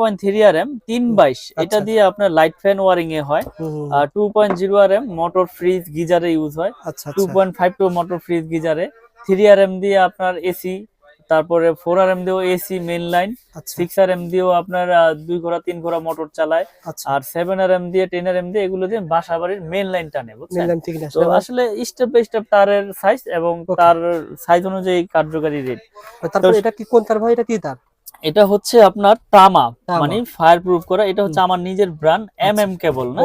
Point three R M তিন বাইশ। এটা আচ্ছা। দিয়ে আপনার লাইট ফ্যান ওয়ারিং এ হয়। Two point zero R M motor fridge গিজারে use হয়। আচ্ছা টু আচ্ছা point five two motor fridge গিজারে। Three R M দিয়ে আপনার এসি তারপরে ফোর আর এম দিয়েও এসি মেন লাইন আচ্ছা। সিক্স আর এম দিয়েও আপনার দুই ঘোড়া তিন ঘোড়া মোটর চালায়। আচ্ছা। আর সেভেন আর এম দিয়ে টেন আর এম দিয়ে এগুলো দিয়ে বাসা বাড়ির মেন লাইন টানে বুঝছেন? তো আসলে স্টেপ বাই স্টেপ তারের সাইজ এবং তার সাইজ অনুযায়ী কার্যকারী রেট তারপর তো- এটা কি কোন তার ভাই? এটা কি তার? এটা হচ্ছে আপনার তামা। মানে ফায়ার প্রুফ করা। এটা হচ্ছে আমার নিজের ব্র্যান্ড এম এম কেবল না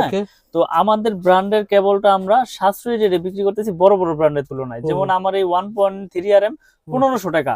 তো আমাদের ব্র্যান্ডের কেবলটা আমরা সাশ্রয়ী রেটে বিক্রি করতেছি বড় বড় ব্র্যান্ডের তুলনায়। যেমন আমার এই one point three R M পনেরোশো টাকা।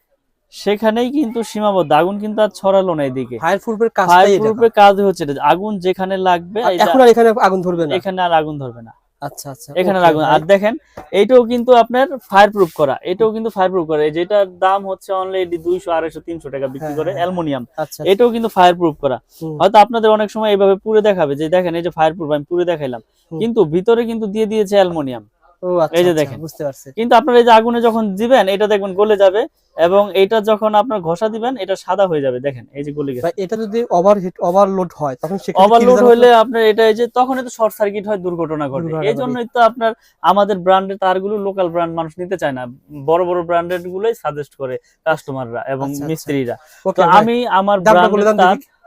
সেখানেই কিন্তু সীমাবদ্ধ। আগুন কিন্তু আর ছড়ালো না এদিকে। কাজ হচ্ছে আগুন যেখানে লাগবে এখন আর এখানে আগুন ধরবে না? এখানে আর আগুন ধরবে না। আচ্ছা আচ্ছা এখানে আর দেখেন এইটাও কিন্তু আপনার করা। এটাও কিন্তু করা। যেটার দাম হচ্ছে অনলি দুইশো আড়াইশো তিনশো টাকা বিক্রি হ্যাঁ, করে হ্যাঁ, আচ্ছা এটাও কিন্তু করা। হয়তো আপনাদের অনেক সময় এইভাবে পুরে দেখাবে যে দেখেন এই যে আমি পুরে দেখাইলাম। কিন্তু ভিতরে কিন্তু দিয়ে দিয়েছে অ্যালুমিনিয়াম। আচ্ছা এই যে আচ্ছা, দেখেন। বুঝতে পারছি। কিন্তু আপনার এই যে আগুনে যখন দিবেন এটা দেখবেন গলে যাবে এবং এটা যখন আপনার ঘষা দিবেন এটা সাদা হয়ে যাবে। দেখেন এই যে গলে গেছে। এটা যদি ওভারহিট ওভারলোড হয় তখন ওভারলোড হলে আপনার এটা এই যে তখন তো শর্ট সার্কিট হয় দুর্ঘটনা ঘটে। এই জন্যই তো আপনার আমাদের ব্র্যান্ডের তারগুলো লোকাল ব্র্যান্ড মানুষ নিতে চায় না। বড় বড় ব্র্যান্ডের গুলোই সাজেস্ট করে কাস্টমাররা এবং আচ্ছা, আচ্ছা। মিস্ত্রিরা। তো আমি আমার ব্র্যান্ডের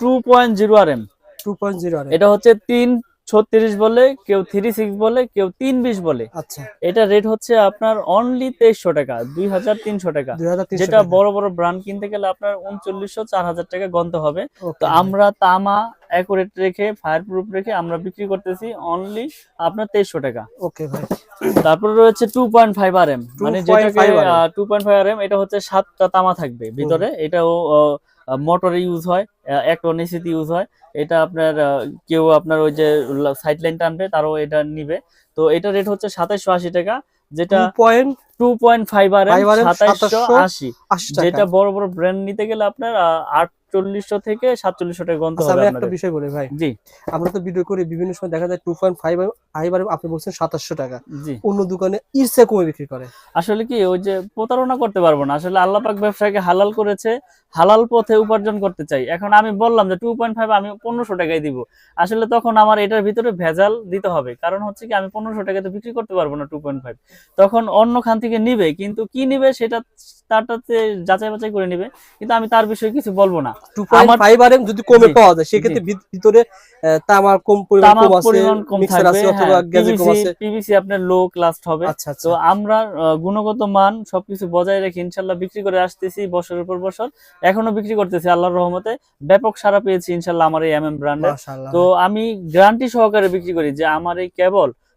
two point zero R M two point zero এটা হচ্ছে তিন ছত্রিশ বলে কেউ থ্রি সিক্স বলে কেউ তিন বিশ বলে। আচ্ছা। এটা রেট হচ্ছে আপনার অনলি তেইশশো টাকা দুই হাজার তিনশো টাকা। যেটা বড় বড় ব্র্যান্ড কিনতে গেলে আপনার উনচল্লিশশো চার হাজার টাকা গন্তে হবে। তো আমরা তামা অ্যাকুরেট রেখে ফায়ার প্রুফ রেখে আমরা বিক্রি করতেছি অনলি আপনার তেইশশো টাকা। ওকে ভাই। তারপরে রয়েছে two point five R M মানে যেটাকে two point five R M এটা হচ্ছে সাতটা তামা থাকবে ভিতরে। এটাও মোটরে ইউজ হয় এসিতে ইউজ হয়। এটা আপনার কেউ আপনার ওই যে সাইড লাইন টানবে, তারও এটা নিবে। তো এটা রেট হচ্ছে সাতাইশশো আশি টাকা, যেটা point two point five R M 5 RM, সাতাইশশো আশি আশি যেটা বড় বড় ব্র্যান্ড নিতে গেলে আপনার আটচল্লিশশো থেকে সাতচল্লিশশো টাকা গন্ত আচ্ছা হবে একটা বিষয় বলি ভাই। জি। আমরা তো ভিডিও করি বিভিন্ন সময় দেখা যায় টু পয়েন্ট ফাইভ আপনি বলছেন সাতাশশো টাকা। জি। অন্য দোকানে ইরসে কমে বিক্রি করে। আসলে কি ওই যে প্রতারণা করতে পারব না। আসলে আল্লাহ পাক ব্যবসাকে হালাল করেছে হালাল পথে উপার্জন করতে চাই। এখন আমি বললাম যে টু পয়েন্ট ফাইভ আমি পনেরোশো টাকায় দিব। আসলে তখন আমার এটার ভিতরে ভেজাল দিতে হবে। কারণ হচ্ছে কি আমি পনেরোশো টাকায় তো বিক্রি করতে পারব না টু পয়েন্ট ফাইভ তখন অন্য খান থেকে নিবে কিন্তু কি নিবে সেটা তারটাতে যাচাই বাছাই করে নিবে কিন্তু আমি তার বিষয়ে কিছু বলব না। আমার- ফাইভ আর যদি কমে পাওয়া যায় সেক্ষেত্রে ভিতরে তামার কম পরিমাণ কম আছে মিক্সার আছে অথবা গ্যাজে কম আছে। পিভিসি আপনার লো ক্লাস হবে। আচ্ছা আচ্ছা। তো আমরা গুণগত মান সবকিছু বজায় রেখে ইনশাল্লাহ বিক্রি করে আসতেছি বছরের পর বছর। এখনও বিক্রি করতেছি আল্লাহর রহমতে। ব্যাপক সারা পেয়েছি ইনশাল্লাহ আমার এই এম এম ব্র্যান্ডের তো আমি গ্যারান্টি সহকারে বিক্রি করি যে আমার এই কেবল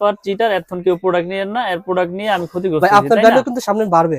বাটপার চিটার এখন কেউ প্রোডাক্ট নিয়ে না এর প্রোডাক্ট নিয়ে আমি ক্ষতিগ্রস্ত ভাই আপনার ভ্যালু কিন্তু সামনে বাড়বে।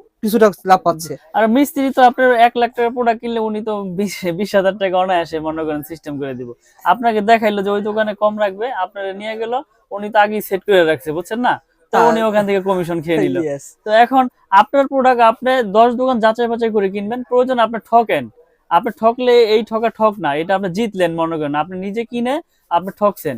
কিছুটা লাভ পাচ্ছে। আর মিস্ত্রি তো আপনার এক লাখ টাকার প্রোডাক্ট কিনলে উনি তো বিশ বিশ হাজার টাকা অনায়াসে মনে করেন সিস্টেম করে দিব। আপনাকে দেখাইলো যে ওই দোকানে কম রাখবে আপনারা নিয়ে গেল উনি তো আগেই সেট করে রাখছে বুঝছেন না? তো উনি ওখান থেকে কমিশন খেয়ে নিল। তো এখন আপনার প্রোডাক্ট আপনি দশ দোকান যাচাই বাছাই করে কিনবেন প্রয়োজন আপনি ঠকেন। আপনি ঠকলে এই ঠকা ঠক না এটা আপনি জিতলেন মনে করেন। আপনি নিজে কিনে আপনি ঠকছেন।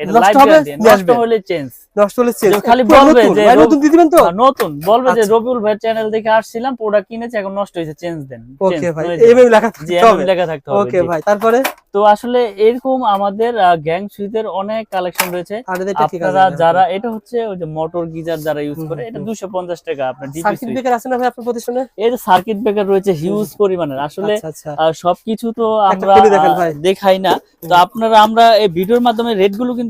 এটা নষ্ট লাইফ হবে, গ্যারান্টি নিয়ে নষ্ট হলে চেঞ্জ নষ্ট হলে চেঞ্জ খালি বলবে যে নতুন দিয়ে দিবেন তো? নতুন। বলবে যে আচ্ছা। রবিউল ভাই চ্যানেল দেখে আসছিলাম প্রোডাক্ট কিনেছে এখন নষ্ট হয়েছে চেঞ্জ দেন। ওকে ভাই এম যাবে। এম লেখা থাকতে হবে। লেখা থাকতে হবে ওকে ভাই তারপরে? তো আসলে এরকম আমাদের গ্যাং সুইচের অনেক কালেকশন রয়েছে। আপনারা যারা এটা হচ্ছে ওই যে মোটর গিজার যারা ইউজ করে এটা হুম। দুশো পঞ্চাশ টাকা আপনার ডিপি সার্কিট ব্রেকার আছে না ভাই আপনার প্রতিষ্ঠানে? এর সার্কিট ব্রেকার রয়েছে হিউজ পরিমাণের। আসলে আচ্ছা আচ্ছা। সবকিছু তো আমরা। দেখাই না। তো আপনারা আমরা এই ভিডিওর মাধ্যমে রেটগুলো কিন্তু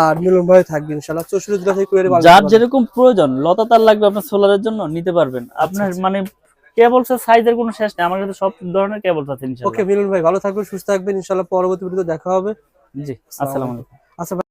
আর মিলন ভাই থাকবে ইনশাআল্লাহ। চৌষট্টি জেলা থেকে কুরিয়ারে যার যেরকম প্রয়োজন লতা তার লাগবে আপনার সোলারের জন্য নিতে পারবেন। আপনার আচ্ছা। মানে কেবলস এর সাইজের কোনো শেষ নেই আমার কাছে সব ধরনের কেবলস আছে ওকে ইনশাআল্লাহ মিলন ভাই ভালো থাকবেন সুস্থ থাকবেন ইনশাআল্লাহ পরবর্তী ভিডিও দেখা হবে। জি আসসালামু আলাইকুম। আচ্ছা